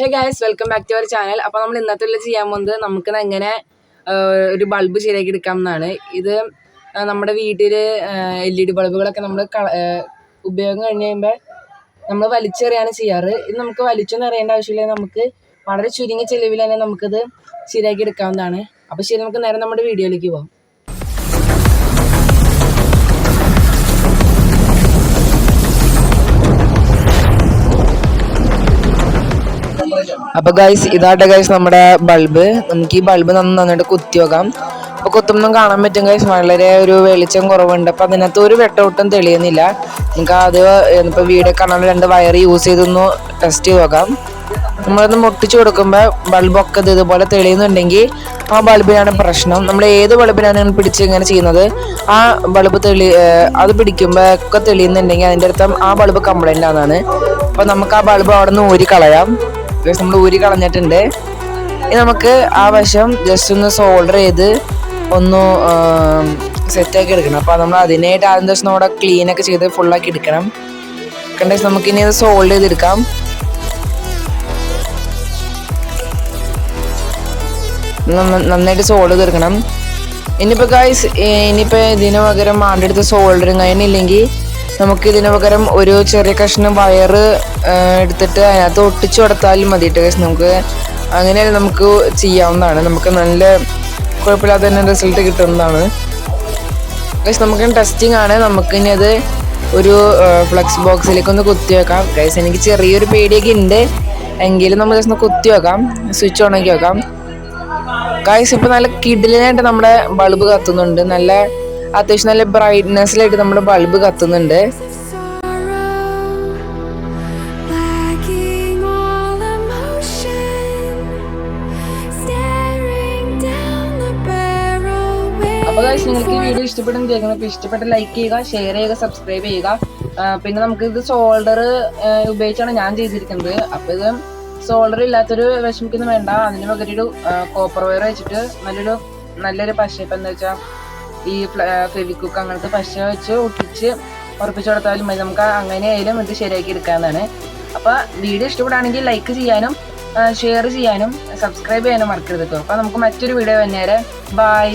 Hey guys welcome back to our channel അപ്പോൾ നമ്മൾ ഇന്നത്തെ ചെയ്യാൻ പോകുന്നത് നമുക്ക് എങ്ങനെ ഒരു ബൾബ് ശരിയാക്കി എടുക്കാം എന്നാണ്. ഇത് നമ്മുടെ വീട്ടിൽ എൽ ഇ ഡി ബൾബുകളൊക്കെ നമ്മൾ ഉപയോഗം കഴിഞ്ഞ് കഴിയുമ്പോൾ നമ്മൾ വലിച്ചെറിയാണ് ചെയ്യാറ്. ഇത് നമുക്ക് വലിച്ചൊന്നും അറിയേണ്ട ആവശ്യമില്ല. നമുക്ക് വളരെ ചുരുങ്ങിയ ചെലവിൽ തന്നെ നമുക്കിത് ശരിയാക്കി എടുക്കാവുന്നതാണ്. അപ്പോൾ ശരി നമുക്ക് നേരെ നമ്മുടെ വീഡിയോയിലേക്ക് പോകാം അപ്പൊ ഗൈസ് ഇതാട്ടെ ഗൈസ് നമ്മുടെ ബൾബ്. നമുക്ക് ഈ ബൾബ് നന്നായിട്ട് കുത്തി വെക്കാം അപ്പൊ കുത്തുമ്പം കാണാൻ പറ്റും ഗൈസ് വളരെ ഒരു വെളിച്ചം കുറവുണ്ട്. അപ്പൊ അതിനകത്ത് ഒരു വെട്ടമൊട്ടും തെളിയുന്നില്ല. നമുക്ക് അത് ഇപ്പൊ വീഡിയോ കാണാൻ രണ്ട് വയർ യൂസ് ചെയ്തൊന്ന് ടെസ്റ്റ് ചെയ്ത് നോക്കാം. നമ്മളൊന്ന് മുട്ടിച്ചു കൊടുക്കുമ്പോൾ ബൾബൊക്കെ ഇത് ഇതുപോലെ തെളിയുന്നുണ്ടെങ്കിൽ ആ ബൾബിനാണ് പ്രശ്നം. നമ്മൾ ഏത് ബൾബിനാണ് പിടിച്ച് ഇങ്ങനെ ചെയ്യുന്നത്? ആ ബൾബ് തെളി അത് പിടിക്കുമ്പോൾ ഒക്കെ തെളിയുന്നുണ്ടെങ്കിൽ അതിന്റെ അർത്ഥം ആ ബൾബ് കംപ്ലൈന്റ് ആണെന്നാണ്. അപ്പോൾ നമുക്ക് ആ ബൾബ് അവിടെ നിന്ന് ഊരി കളയാം. നമ്മൾ ഊരി കളഞ്ഞിട്ടുണ്ട്. ഇനി നമുക്ക് ആ വശം ജസ്റ്റ് ഒന്ന് സോൾഡർ ചെയ്ത് ഒന്ന് സെറ്റാക്കി എടുക്കണം. അപ്പോൾ നമ്മൾ അതിനായിട്ട് ആദ്യം ദിവസം നമ്മുടെ ക്ലീനൊക്കെ ചെയ്ത് ഫുള്ളാക്കി എടുക്കണം. കണ്ട നമുക്ക് ഇനി അത് സോൾഡ് ചെയ്തെടുക്കാം. നന്ന- നന്നായിട്ട് സോൾഡ് തീർക്കണം ഇനിയിപ്പോൾ ഗായ്സ് ഇനിയിപ്പോൾ ഇതിന് പകരം ആണ്ടെടുത്ത് സോൾഡറിങ് അതിനില്ലെങ്കിൽ നമുക്ക് ഇതിന് പകരം ഒരു ചെറിയ കഷ്ണം വയറ് എടുത്തിട്ട് അതിനകത്ത് ഒട്ടിച്ചു കൊടുത്താലും മതി കേട്ടോ നമുക്ക് അങ്ങനെ നമുക്ക് ചെയ്യാവുന്നതാണ്. നമുക്ക് നല്ല കുഴപ്പമില്ലാതെ തന്നെ റിസൾട്ട് കിട്ടുന്നതാണ്. ഗൈസ് നമുക്ക് ടെസ്റ്റിംഗ് ആണ്. നമുക്കിനി അത് ഒരു ഫ്ലക്സ് ബോക്സിലേക്ക് ഒന്ന് കുത്തി വെക്കാം. ഗൈസ് എനിക്ക് ചെറിയൊരു പേടിയൊക്കെ ഉണ്ട്. എങ്കിലും നമുക്ക് ഒന്ന് കുത്തി വെക്കാം. സ്വിച്ച് ഓണാക്കി വെക്കാം. ഗൈസ് ഇപ്പോൾ നല്ല കിഡിലിനായിട്ട് നമ്മുടെ ബൾബ് കത്തുന്നുണ്ട്. നല്ല അത്യാവശ്യം നല്ല ബ്രൈറ്റ്നെസ്സിലായിട്ട് നമ്മുടെ ബൾബ് കത്തുന്നുണ്ട്. നിങ്ങൾക്ക് ഈ വീഡിയോ ഇഷ്ടപ്പെടും കേൾക്കണം ഇപ്പൊ ഇഷ്ടപ്പെട്ട ലൈക്ക് ചെയ്യുക ഷെയർ ചെയ്യുക സബ്സ്ക്രൈബ് ചെയ്യുക. പിന്നെ നമുക്ക് ഇത് സോൾഡർ ഉപയോഗിച്ചാണ് ഞാൻ ചെയ്തിരിക്കുന്നത്. അപ്പൊ ഇത് സോൾഡർ ഇല്ലാത്തൊരു വിഷമിക്കൊന്നും വേണ്ട. അതിന് പകരം ഒരു കോപ്പർ വയർ വെച്ചിട്ട് നല്ലൊരു നല്ലൊരു പശ ഇപ്പം എന്താ വെച്ചാൽ ഈ ഫെവിക്കുക്ക് അങ്ങനത്തെ പശ വെച്ച് ഒട്ടിച്ച് ഉറപ്പിച്ചു കൊടുത്താലും മതി. നമുക്ക് അങ്ങനെയായാലും ഇത് ശരിയാക്കി എടുക്കാവുന്നതാണ്. അപ്പൊ വീഡിയോ ഇഷ്ടപ്പെടുകയാണെങ്കിൽ ലൈക്ക് ചെയ്യാനും ഷെയർ ചെയ്യാനും സബ്സ്ക്രൈബ് ചെയ്യാനും മറക്കരുത് കേട്ടോ അപ്പൊ നമുക്ക് മറ്റൊരു വീഡിയോ വന്നേരെ. ബൈ